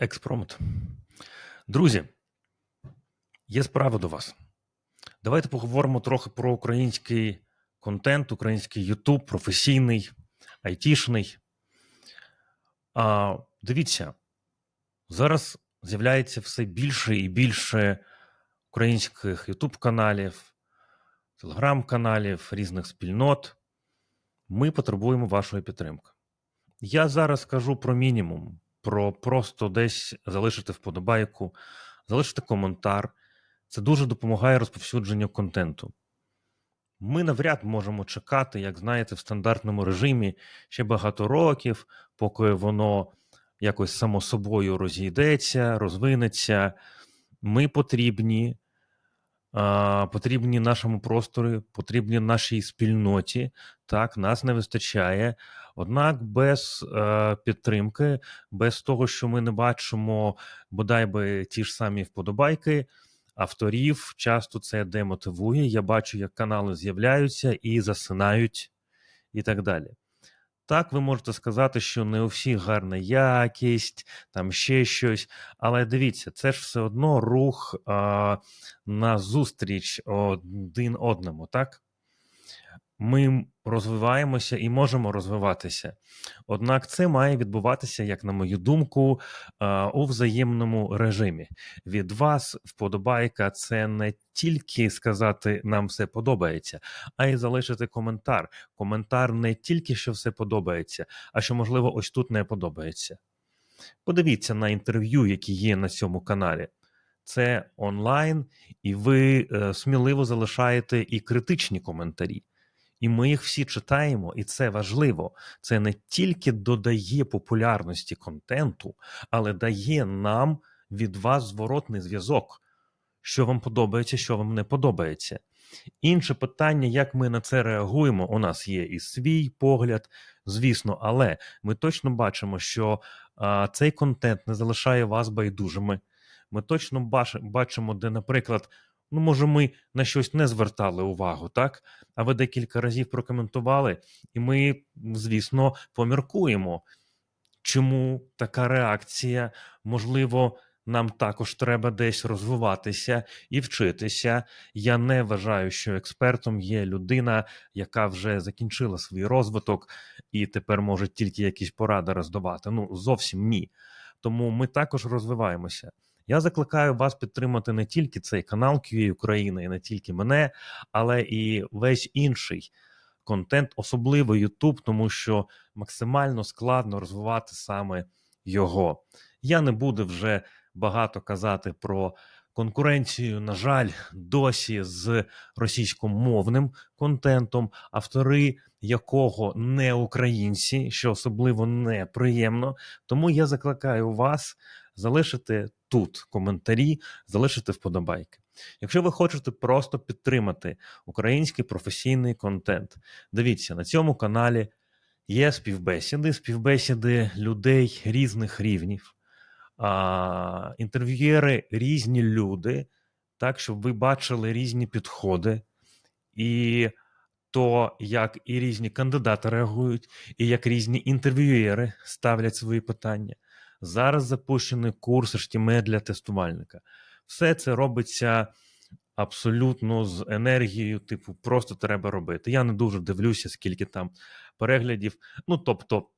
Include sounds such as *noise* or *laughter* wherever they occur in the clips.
Експромт. Друзі, є справа до вас. Давайте поговоримо трохи про український контент, український Ютуб, професійний, айтішний. А, Дивіться, зараз з'являється все більше і більше українських Ютуб-каналів, телеграм-каналів, різних спільнот. Ми потребуємо вашої підтримки. Я зараз кажу про мінімум, про просто десь залишити вподобайку, залишити коментар. Це дуже допомагає розповсюдженню контенту. Ми навряд можемо чекати, як знаєте, в стандартному режимі ще багато років, поки воно якось само собою розійдеться, розвинеться. Ми потрібні, потрібні нашому просторі, потрібні нашій спільноті. Так, нас не вистачає. Однак без е, підтримки, без того, що ми не бачимо бодай би ті ж самі вподобайки авторів, часто це демотивує. Я бачу, як канали з'являються і засинають, і так далі. Так, ви можете сказати, що не у всіх гарна якість, там ще щось. Але дивіться, це ж все одно рух а, на зустріч один одному, так? Ми розвиваємося і можемо розвиватися. Однак це має відбуватися, як на мою думку, у взаємному режимі. Від вас вподобайка це не тільки сказати нам все подобається, а й залишити коментар. Коментар не тільки що все подобається, а що, можливо, ось тут не подобається. Подивіться на інтерв'ю, які є на цьому каналі. Це онлайн, і ви е, сміливо залишаєте і критичні коментарі. І ми їх всі читаємо, і це важливо. Це не тільки додає популярності контенту, але дає нам від вас зворотний зв'язок, що вам подобається, що вам не подобається. Інше питання, як ми на це реагуємо, у нас є і свій погляд, звісно, але ми точно бачимо, що а, цей контент не залишає вас байдужими. Ми точно бачимо, де, наприклад, ну, може, ми на щось не звертали увагу, так? А ви декілька разів прокоментували, і ми, звісно, поміркуємо, чому така реакція, можливо. Нам також треба десь розвиватися і вчитися. Я не вважаю, що експертом є людина, яка вже закінчила свій розвиток і тепер може тільки якісь поради роздавати. Ну зовсім ні. Тому ми також розвиваємося. Я закликаю вас підтримати не тільки цей канал QA України, і не тільки мене, але і весь інший контент, особливо YouTube, тому що максимально складно розвивати саме його. Я не буду вже багато казати про конкуренцію, на жаль, досі з російськомовним контентом, автори якого не українці, що особливо неприємно. Тому я закликаю вас залишити тут коментарі, залишити вподобайки. Якщо ви хочете просто підтримати український професійний контент, дивіться на цьому каналі. Є співбесіди, співбесіди людей різних рівнів, а, інтерв'юєри різні люди, так, щоб ви бачили різні підходи, і то, як і різні кандидати реагують, і як різні інтерв'юєри ставлять свої питання. Зараз запущений курс HTML для тестувальника. Все це робиться абсолютно з енергією, типу, просто треба робити. Я не дуже дивлюся, скільки там переглядів. Ну, тобто,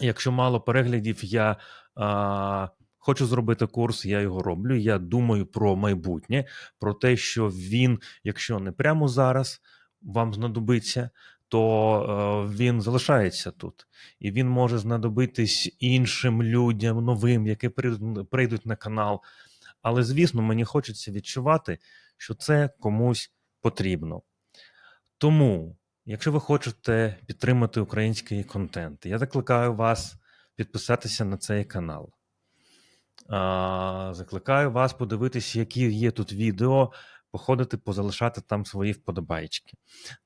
якщо мало переглядів, я а, хочу зробити курс, я його роблю. Я думаю про майбутнє, про те, що він, якщо не прямо зараз вам знадобиться, то е, він залишається тут, і він може знадобитись іншим людям новим, які прийдуть- на канал. Але звісно, мені хочеться відчувати, що це комусь потрібно. Тому, якщо ви хочете підтримати український контент, я закликаю вас підписатися на цей канал. Закликаю вас подивитися, які є тут відео, походити, позалишати там свої вподобайки.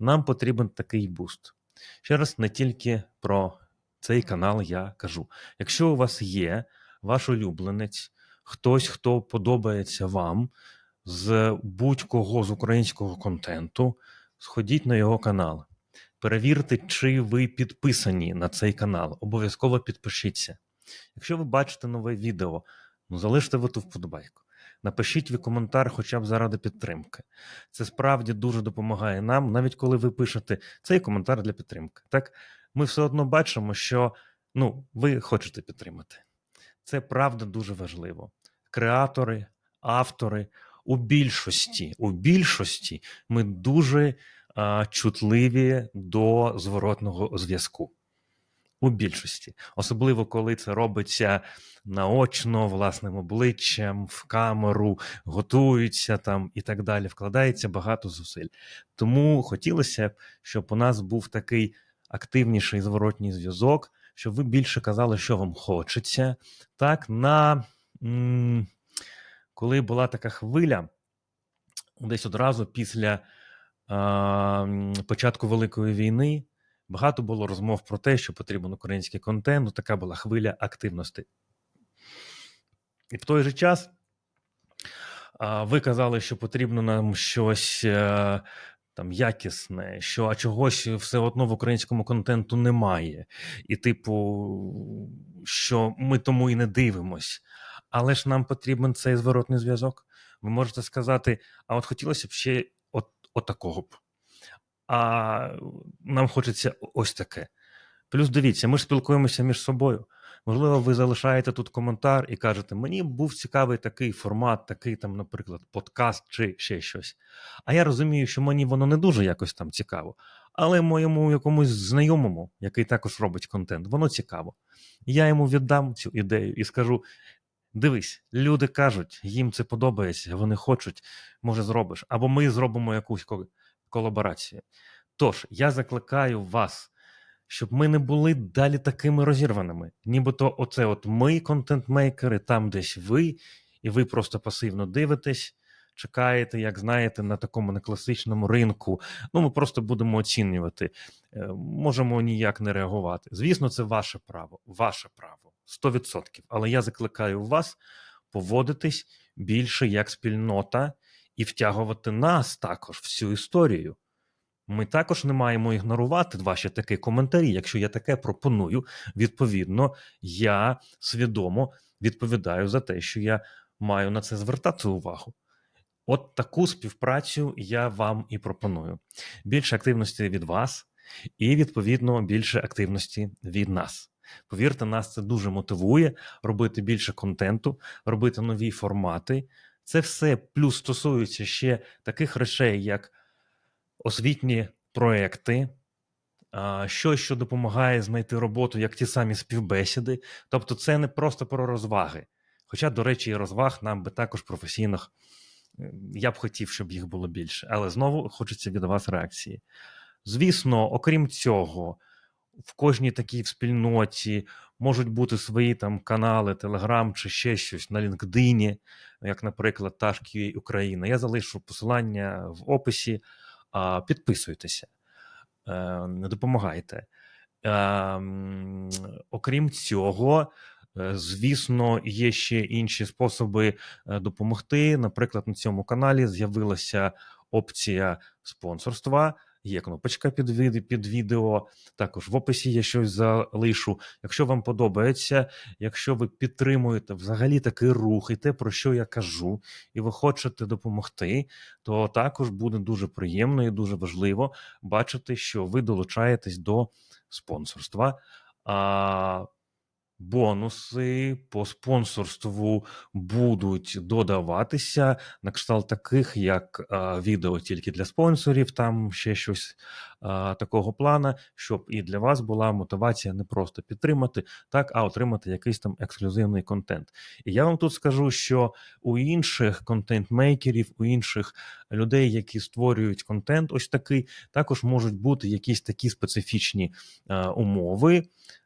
Нам потрібен такий буст. Ще раз, не тільки про цей канал я кажу. Якщо у вас є ваш улюбленець, хтось, хто подобається вам з будь-кого з українського контенту, сходіть на його канал. Перевірте, чи ви підписані на цей канал. Обов'язково підпишіться. Якщо ви бачите нове відео, ну залиште ви ту вподобайку. Напишіть ви коментар хоча б заради підтримки. Це справді дуже допомагає нам, навіть коли ви пишете цей коментар для підтримки. Так, ми все одно бачимо, що ну, ви хочете підтримати. Це правда дуже важливо. Креатори, автори у більшості, у більшості ми дуже а, чутливі до зворотного зв'язку. У більшості, особливо коли це робиться наочно, власним обличчям, в камеру, готуються там і так далі. Вкладається багато зусиль. Тому хотілося б, щоб у нас був такий активніший зворотній зв'язок, щоб ви більше казали, що вам хочеться. Так, на м- коли була така хвиля, десь одразу після початку Великої війни. Багато було розмов про те, що потрібен український контент. Ну, така була хвиля активності. І в той же час ви казали, що потрібно нам щось е, там якісне, що а чогось все одно в українському контенту немає. І, типу, що ми тому і не дивимось. Але ж нам потрібен цей зворотний зв'язок. Ви можете сказати, а от хотілося б ще от, от такого б. А нам хочеться ось таке. Плюс дивіться, ми ж спілкуємося між собою. Можливо, ви залишаєте тут коментар і кажете, мені був цікавий такий формат, такий там, наприклад, подкаст чи ще щось. А я розумію, що мені воно не дуже якось там цікаво. Але моєму якомусь знайомому, який також робить контент, воно цікаво. Я йому віддам цю ідею і скажу: дивись, люди кажуть, їм це подобається, вони хочуть, може, зробиш. Або ми зробимо якусь ко- колаборацію. Тож, я закликаю вас щоб ми не були далі такими розірваними. Нібито оце от ми, контент-мейкери, там десь ви, і ви просто пасивно дивитесь, чекаєте, як знаєте, на такому некласичному ринку. Ну, ми просто будемо оцінювати, Е, можемо ніяк не реагувати. Звісно, це ваше право, ваше право, 100%. Але я закликаю вас поводитись більше як спільнота і втягувати нас також в цю історію. Ми також не маємо ігнорувати ваші такі коментарі. Якщо я таке пропоную, відповідно, я свідомо відповідаю за те, що я маю на це звертати увагу. От таку співпрацю я вам і пропоную. Більше активності від вас, і, відповідно, більше активності від нас. Повірте, нас це дуже мотивує робити більше контенту, робити нові формати. Це все плюс стосується ще таких речей, як освітні проекти, щось, що допомагає знайти роботу, як ті самі співбесіди. Тобто, це не просто про розваги. Хоча, до речі, і розваг нам би також професійних. е, Я б хотів, щоб їх було більше, але знову хочеться від вас реакції. Звісно, окрім цього, в кожній такій спільноті можуть бути свої там канали, Телеграм чи ще щось на LinkedIn, як, наприклад, Ташки Україна. Я залишу посилання в описі. Підписуйтеся, е, допомагайте. Е, Окрім цього, е, звісно, є ще інші способи допомогти. Наприклад, на цьому каналі з'явилася опція спонсорства. Є кнопочка під, від- під відео. Також в описі я щось залишу. Якщо вам подобається, якщо ви підтримуєте взагалі такий рух і те, про що я кажу, і ви хочете допомогти, то також буде дуже приємно і дуже важливо бачити, що ви долучаєтесь до спонсорства. А бонуси по спонсорству будуть додаватися на кшталт таких, як а, відео тільки для спонсорів, там ще щось а, такого плана, щоб і для вас була мотивація не просто підтримати, так, а отримати якийсь там ексклюзивний контент. І я вам тут скажу, що у інших контент-мейкерів, у інших людей, які створюють контент, ось такий, також можуть бути якісь такі специфічні е, умови.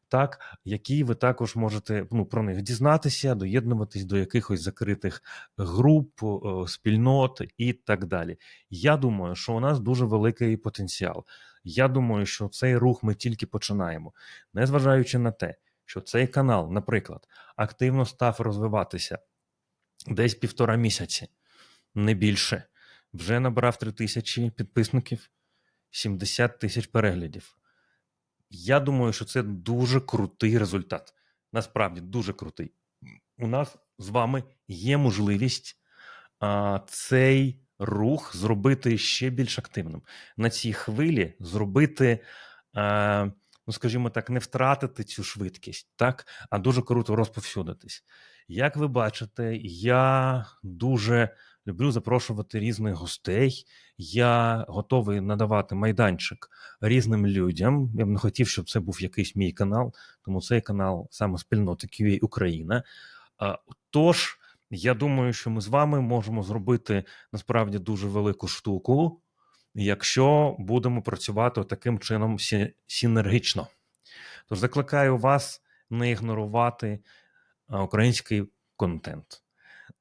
Так, які ви також можете ну, про них дізнатися, доєднуватись до якихось закритих груп, спільнот і так далі. Я думаю, що у нас дуже великий потенціал. Я думаю, що цей рух ми тільки починаємо, незважаючи на те, що цей канал, наприклад, активно став розвиватися десь півтора місяці, не більше. Вже набрав 3 тисячі підписників, 70 тисяч переглядів. Я думаю, що це дуже крутий результат. насправді дуже крутий. У нас з вами є можливість а, цей рух зробити ще більш активним. На цій хвилі зробити, а, ну скажімо так, не втратити цю швидкість, так, а дуже круто розповсюдитись. Як ви бачите, я дуже люблю запрошувати різних гостей. Я готовий надавати майданчик різним людям. Я б не хотів, щоб це був якийсь мій канал, тому цей канал саме спільноти QA Україна. Тож, я думаю, що ми з вами можемо зробити насправді дуже велику штуку, якщо будемо працювати таким чином синергічно. Тож закликаю вас не ігнорувати український контент.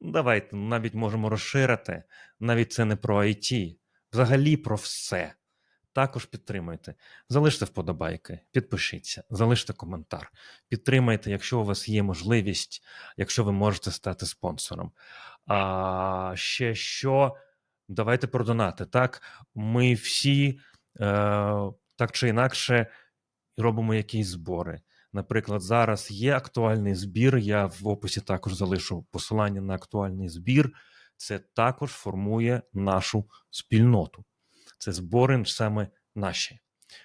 Давайте навіть можемо розширити. Навіть це не про IT, взагалі про все. Також підтримуйте. Залиште вподобайки, підпишіться, залиште коментар. Підтримайте, якщо у вас є можливість, якщо ви можете стати спонсором. А ще що, давайте про донати. Так, ми всі е, так чи інакше робимо якісь збори. Наприклад, зараз є актуальний збір. Я в описі також залишу посилання на актуальний збір. Це також формує нашу спільноту. Це збори саме наші.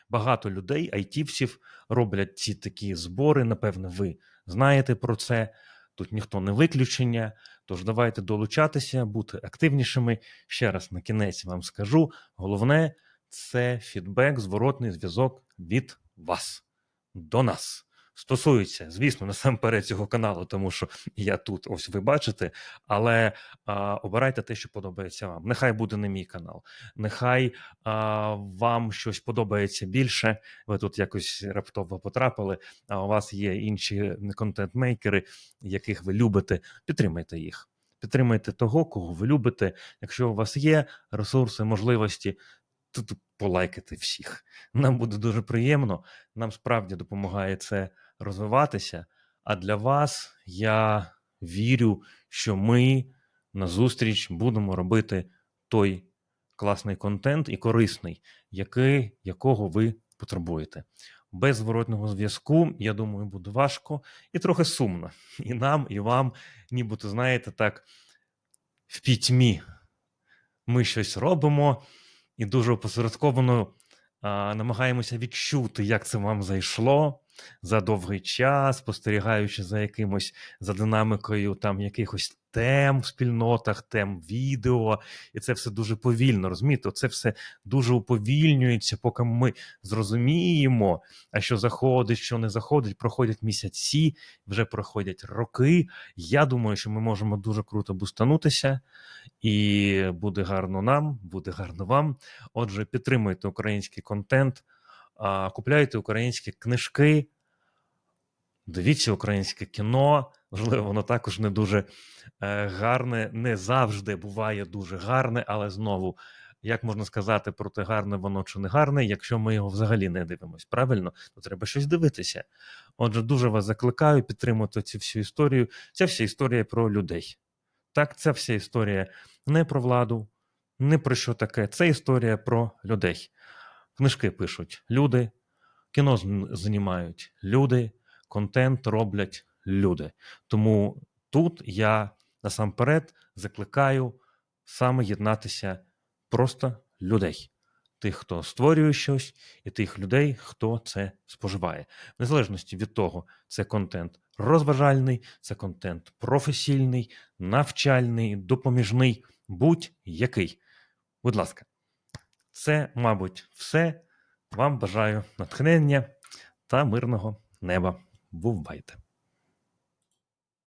Багато людей, айтівців, роблять ці такі збори. Напевне, ви знаєте про це. Тут ніхто не виключення. Тож давайте долучатися, бути активнішими. Ще раз на кінець вам скажу: головне це фідбек, зворотний зв'язок від вас до нас. Стосується, звісно, *laughs* насамперед цього каналу, тому що я тут, ось ви бачите, але а, обирайте те, що подобається вам. Нехай буде не мій канал, нехай а, вам щось подобається більше. Ви тут якось раптово потрапили, а у вас є інші контент-мейкери, яких ви любите. Підтримайте їх. Підтримайте того, кого ви любите. Якщо у вас є ресурси, можливості, то полайкайте всіх. Нам буде дуже приємно. Нам справді допомагає це розвиватися. А для вас я вірю, що ми назустріч будемо робити той класний контент і корисний, який, якого ви потребуєте. Без зворотного зв'язку, я думаю, буде важко і трохи сумно. І нам, і вам, нібито, знаєте, так в пітьмі ми щось робимо і дуже опосередковано намагаємося відчути, як це вам зайшло за довгий час, спостерігаючи за якимось за динамикою там якихось тем в спільнотах, тем відео, і це все дуже повільно. Розумієте, це все дуже уповільнюється, поки ми зрозуміємо, а що заходить, що не заходить, проходять місяці, вже проходять роки. Я думаю, що ми можемо дуже круто бустанутися, і буде гарно нам, буде гарно вам. Отже, підтримуйте український контент, а, купляйте українські книжки, дивіться українське кіно. Можливо, воно також не дуже е, гарне, не завжди буває дуже гарне, але знову, як можна сказати про те, гарне воно чи не гарне, якщо ми його взагалі не дивимось, правильно, то треба щось дивитися. Отже, дуже вас закликаю підтримати цю всю історію. Ця вся історія про людей. Так, ця вся історія не про владу, не про що таке. Це історія про людей. Книжки пишуть люди, кіно знімають люди, контент роблять люди. Тому тут я насамперед закликаю саме єднатися просто людей. Тих, хто створює щось, і тих людей, хто це споживає. В незалежності від того, це контент розважальний, це контент професійний, навчальний, допоміжний, будь-який. Будь ласка, це, мабуть, все. Вам бажаю натхнення та мирного неба. Бувайте!